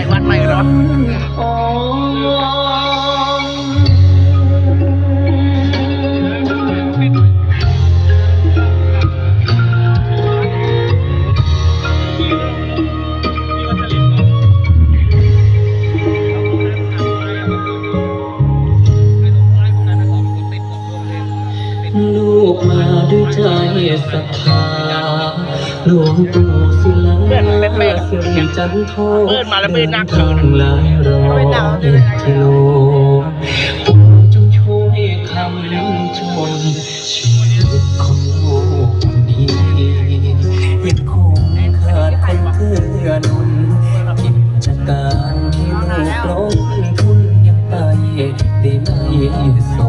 ายวัดใหม่เหรอลูกมาด้วยใจศรัทธาหลวงปู่ศิลา จันโทเปิดมาแล้วไม่นักทางหลายร้อยกิโลจงช่วยคำชนชีวิตของลูกนี้ยังคงขาดคนเกื้อหนุนกิจการที่ลูกลงทุนยังไปได้ไม่ส